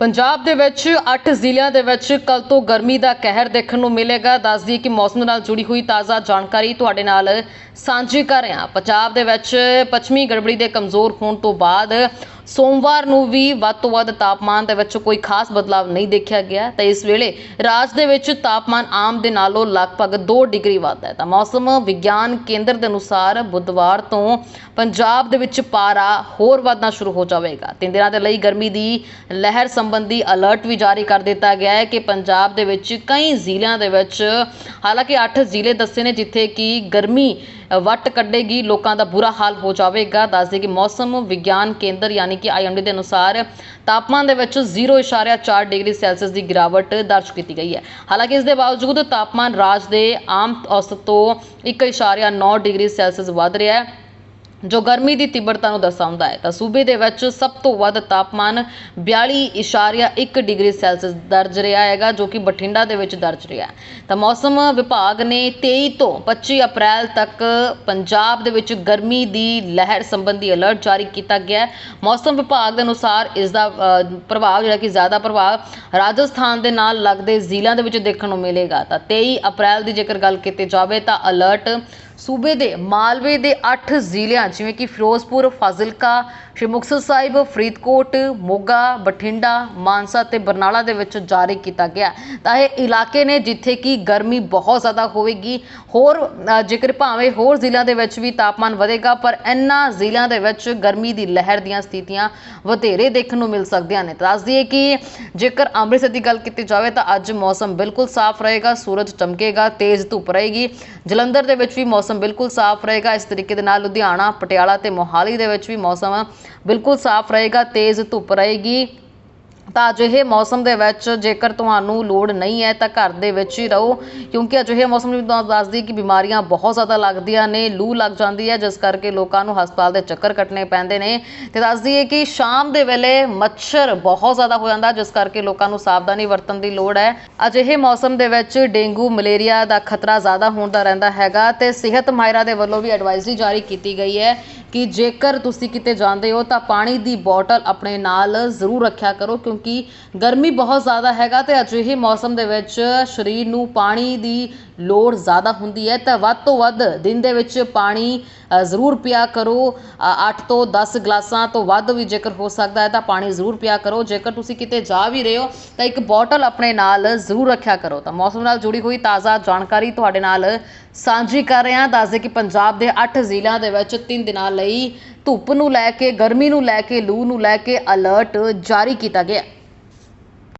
ਪੰਜਾਬ ਦੇ ਵਿੱਚ 8 ਜ਼ਿਲ੍ਹਿਆਂ ਦੇ ਵਿੱਚ ਕੱਲ ਤੋਂ ਗਰਮੀ ਦਾ ਕਹਿਰ ਦੇਖਣ ਨੂੰ ਮਿਲੇਗਾ। ਦੱਸ ਦਈਏ ਕਿ ਮੌਸਮ ਨਾਲ ਜੁੜੀ ਹੋਈ ਤਾਜ਼ਾ ਜਾਣਕਾਰੀ ਤੁਹਾਡੇ ਨਾਲ ਸਾਂਝੀ ਕਰ ਰਹੇ। ਹਾਂ ਪੰਜਾਬ ਦੇ ਵਿੱਚ ਪੱਛਮੀ ਗੜਬੜੀ ਦੇ ਕਮਜ਼ੋਰ ਹੋਣ ਤੋਂ ਬਾਅਦ ਸੋਮਵਾਰ ਨੂੰ ਵੀ ਵੱਧ ਤੋਂ ਵੱਧ ਤਾਪਮਾਨ ਦੇ ਵਿੱਚ ਕੋਈ ਖਾਸ ਬਦਲਾਅ ਨਹੀਂ ਦੇਖਿਆ ਗਿਆ। ਤਾਂ ਇਸ ਵੇਲੇ ਰਾਜ ਦੇ ਵਿੱਚ ਤਾਪਮਾਨ ਆਮ ਦੇ ਨਾਲੋਂ ਲਗਭਗ 2 ਡਿਗਰੀ ਵੱਧਦਾ ਹੈ। ਤਾਂ ਮੌਸਮ ਵਿਗਿਆਨ ਕੇਂਦਰ ਦੇ ਅਨੁਸਾਰ ਬੁੱਧਵਾਰ ਤੋਂ ਪੰਜਾਬ ਦੇ ਵਿੱਚ ਪਾਰਾ ਹੋਰ ਵਧਣਾ ਸ਼ੁਰੂ ਹੋ ਜਾਵੇਗਾ। ਤਿੰਨ ਦਿਨਾਂ ਦੇ ਲਈ ਗਰਮੀ ਦੀ ਲਹਿਰ ਸੰਬੰਧੀ ਅਲਰਟ ਵੀ ਜਾਰੀ ਕਰ ਦਿੱਤਾ ਗਿਆ ਹੈ ਕਿ ਪੰਜਾਬ ਦੇ ਵਿੱਚ ਕਈ ਜ਼ਿਲ੍ਹਿਆਂ ਦੇ ਵਿੱਚ, ਹਾਲਾਂਕਿ 8 ਜ਼ਿਲ੍ਹੇ ਦੱਸੇ ਨੇ ਜਿੱਥੇ ਕਿ ਗਰਮੀ ਵੱਟ ਕੱਢੇਗੀ, ਲੋਕਾਂ ਦਾ ਬੁਰਾ ਹਾਲ ਹੋ ਜਾਵੇਗਾ। ਦੱਸਦੇ ਕਿ ਮੌਸਮ ਵਿਗਿਆਨ ਕੇਂਦਰ ਯਾਨੀ ਕਿ ਆਈਐਮਡੀ ਦੇ ਅਨੁਸਾਰ ਤਾਪਮਾਨ ਦੇ ਵਿੱਚ 0.4 ਡਿਗਰੀ ਸੈਲਸੀਅਸ ਦੀ ਗਿਰਾਵਟ ਦਰਜ ਕੀਤੀ ਗਈ ਹੈ। ਹਾਲਾਂਕਿ ਇਸ ਦੇ ਬਾਵਜੂਦ ਤਾਪਮਾਨ ਰਾਜ ਦੇ ਆਮ ਔਸਤ ਤੋਂ 1.9 ਡਿਗਰੀ ਸੈਲਸੀਅਸ ਵੱਧ ਰਿਹਾ ਹੈ। ਜੋ ਗਰਮੀ ਦੀ ਤੀਬਰਤਾ ਨੂੰ ਦਰਸਾਉਂਦਾ ਹੈ, ਤਾਂ ਸੂਬੇ ਦੇ ਵਿੱਚ ਸਭ ਤੋਂ ਵੱਧ ਤਾਪਮਾਨ 42.1 ਡਿਗਰੀ ਸੈਲਸੀਅਸ ਦਰਜ ਰਿਹਾ ਹੈਗਾ, ਜੋ ਕਿ ਬਠਿੰਡਾ ਦੇ ਵਿੱਚ ਦਰਜ ਰਿਹਾ ਤਾਂ ਮੌਸਮ ਵਿਭਾਗ ਨੇ 23 ਤੋਂ 25 ਅਪ੍ਰੈਲ ਤੱਕ ਪੰਜਾਬ ਦੇ ਵਿੱਚ ਗਰਮੀ ਦੀ ਲਹਿਰ ਸੰਬੰਧੀ ਅਲਰਟ ਜਾਰੀ ਕੀਤਾ ਗਿਆ ਹੈ। ਮੌਸਮ ਵਿਭਾਗ ਦੇ ਅਨੁਸਾਰ ਇਸ ਦਾ ਪ੍ਰਭਾਵ ਜਿਹੜਾ ਕਿ ਜ਼ਿਆਦਾ ਪ੍ਰਭਾਵ ਰਾਜਸਥਾਨ ਦੇ ਨਾਲ ਲੱਗਦੇ ਜ਼ਿਲ੍ਹਿਆਂ ਦੇ ਵਿੱਚ ਦੇਖਣ ਨੂੰ ਮਿਲੇਗਾ। ਤਾਂ 23 ਅਪ੍ਰੈਲ ਦੀ ਜੇਕਰ ਗੱਲ ਕੀਤੀ ਜਾਵੇ, ਤਾਂ ਅਲਰਟ ਸੂਬੇ ਦੇ ਮਾਲਵੇ ਦੇ 8 ਜ਼ਿਲ੍ਹਿਆਂ, ਜਿਵੇਂ ਕਿ ਫਿਰੋਜ਼ਪੁਰ, ਫਾਜ਼ਿਲਕਾ, ਸ਼੍ਰੀ ਮੁਕਤਸਰ ਸਾਹਿਬ, ਫਰੀਦਕੋਟ, ਮੋਗਾ, ਬਠਿੰਡਾ, ਮਾਨਸਾ ਤੇ ਬਰਨਾਲਾ ਦੇ ਵਿੱਚ ਜਾਰੀ ਕੀਤਾ ਗਿਆ। ਤਾਂ ਇਹ ਇਲਾਕੇ ਨੇ ਜਿੱਥੇ ਕਿ ਗਰਮੀ ਬਹੁਤ ਜ਼ਿਆਦਾ ਹੋਵੇਗੀ। ਹੋਰ ਜੇਕਰ ਭਾਵੇਂ ਹੋਰ ਜ਼ਿਲ੍ਹਿਆਂ ਦੇ ਵਿੱਚ ਵੀ ਤਾਪਮਾਨ ਵਧੇਗਾ, ਪਰ ਇਹਨਾਂ ਜ਼ਿਲ੍ਹਿਆਂ ਦੇ ਵਿੱਚ ਗਰਮੀ ਦੀ ਲਹਿਰ ਦੀਆਂ ਸਥਿਤੀਆਂ ਵਧੇਰੇ ਦੇਖਣ ਨੂੰ ਮਿਲ ਸਕਦੀਆਂ ਨੇ। ਤਾਂ ਦੱਸ ਦਈਏ ਕਿ ਜੇਕਰ ਅੰਮ੍ਰਿਤਸਰ ਦੀ ਗੱਲ ਕੀਤੀ ਜਾਵੇ, ਤਾਂ ਅੱਜ ਮੌਸਮ ਬਿਲਕੁਲ ਸਾਫ਼ ਰਹੇਗਾ, ਸੂਰਜ ਚਮਕੇਗਾ, ਤੇਜ਼ ਧੁੱਪ ਰਹੇਗੀ। ਜਲੰਧਰ ਦੇ ਵਿੱਚ ਵੀ ਮੌਸਮ ਮੌਸਮ ਬਿਲਕੁਲ ਸਾਫ਼ ਰਹੇਗਾ। ਇਸ ਤਰੀਕੇ ਦੇ ਨਾਲ ਲੁਧਿਆਣਾ, ਪਟਿਆਲਾ ਤੇ ਮੋਹਾਲੀ ਦੇ ਵਿੱਚ ਵੀ ਮੌਸਮ ਬਿਲਕੁਲ ਸਾਫ਼ ਰਹੇਗਾ, ਤੇਜ਼ ਧੁੱਪ ਰਹੇਗੀ। ਤਾਂ ਅਜਿਹੇ ਮੌਸਮ ਦੇ ਵਿੱਚ ਜੇਕਰ ਤੁਹਾਨੂੰ ਲੋੜ ਨਹੀਂ ਹੈ ਤਾਂ ਘਰ ਦੇ ਵਿੱਚ ਹੀ ਰਹੋ, ਕਿਉਂਕਿ ਅਜਿਹੇ ਮੌਸਮ ਵਿੱਚ ਤੁਹਾਨੂੰ ਦੱਸਦੀ ਕਿ ਬਿਮਾਰੀਆਂ ਬਹੁਤ ਜ਼ਿਆਦਾ ਲੱਗਦੀਆਂ ਨੇ, ਲੂ ਲੱਗ ਜਾਂਦੀ ਹੈ, ਜਿਸ ਕਰਕੇ ਲੋਕਾਂ ਨੂੰ ਹਸਪਤਾਲ ਦੇ ਚੱਕਰ ਕੱਟਣੇ ਪੈਂਦੇ ਨੇ। ਤੇ ਦੱਸਦੀ ਹੈ ਕਿ ਸ਼ਾਮ ਦੇ ਵੇਲੇ ਮੱਛਰ ਬਹੁਤ ਜ਼ਿਆਦਾ ਹੋ ਜਾਂਦਾ, ਜਿਸ ਕਰਕੇ ਲੋਕਾਂ ਨੂੰ ਸਾਵਧਾਨੀ ਵਰਤਣ ਦੀ ਲੋੜ ਹੈ। ਅਜਿਹੇ ਮੌਸਮ ਦੇ ਵਿੱਚ ਡੇਂਗੂ, ਮਲੇਰੀਆ ਦਾ ਖਤਰਾ ਜ਼ਿਆਦਾ ਹੋਣ ਦਾ ਰਹਿੰਦਾ ਹੈਗਾ ਤੇ ਸਿਹਤ ਮਾਹਿਰਾਂ ਦੇ ਵੱਲੋਂ ਵੀ ਐਡਵਾਈਜ਼ਰੀ ਜਾਰੀ ਕੀਤੀ ਗਈ ਹੈ ਕਿ ਜੇਕਰ ਤੁਸੀਂ ਕਿਤੇ ਜਾਂਦੇ ਹੋ ਤਾਂ ਪਾਣੀ ਦੀ ਬੋਟਲ ਆਪਣੇ ਨਾਲ ਜ਼ਰੂਰ ਰੱਖਿਆ ਕਰੋ, ਕਿਉਂਕਿ ਕਿਉਂਕਿ ਗਰਮੀ ਬਹੁਤ ਜ਼ਿਆਦਾ ਹੈਗਾ ਤੇ ਅਜਿਹੇ ਮੌਸਮ ਦੇ ਵਿੱਚ ਸਰੀਰ ਨੂੰ ਪਾਣੀ ਦੀ ਲੋੜ ਜ਼ਿਆਦਾ ਹੁੰਦੀ ਹੈ। ਤਾਂ ਵੱਧ ਤੋਂ ਵੱਧ ਦਿਨ ਦੇ ਵਿੱਚ ਪਾਣੀ ਜ਼ਰੂਰ ਪਿਆ ਕਰੋ। 8 ਤੋਂ 10 ਗਲਾਸਾਂ ਤੋਂ ਵੱਧ ਵੀ ਜੇਕਰ ਹੋ ਸਕਦਾ ਹੈ ਤਾਂ ਪਾਣੀ ਜ਼ਰੂਰ ਪਿਆ ਕਰੋ। ਜੇਕਰ ਤੁਸੀਂ ਕਿਤੇ ਜਾ ਵੀ ਰਹੇ ਹੋ ਤਾਂ ਇੱਕ ਬੋਟਲ ਆਪਣੇ ਨਾਲ ਜ਼ਰੂਰ ਰੱਖਿਆ ਕਰੋ। ਤਾਂ ਮੌਸਮ ਨਾਲ ਜੁੜੀ ਹੋਈ ਤਾਜ਼ਾ ਜਾਣਕਾਰੀ ਤੁਹਾਡੇ ਨਾਲ ਸਾਂਝੀ ਕਰ ਰਹੇ ਹਾਂ। ਦੱਸਦੇ ਕਿ ਪੰਜਾਬ ਦੇ 8 ਜ਼ਿਲ੍ਹਿਆਂ ਦੇ ਵਿੱਚ 3 ਦਿਨਾਂ ਲਈ ਧੁੱਪ ਨੂੰ ਲੈ ਕੇ, ਗਰਮੀ ਨੂੰ ਲੈ ਕੇ, ਲੂ ਨੂੰ ਲੈ ਕੇ ਅਲਰਟ ਜਾਰੀ ਕੀਤਾ ਗਿਆ।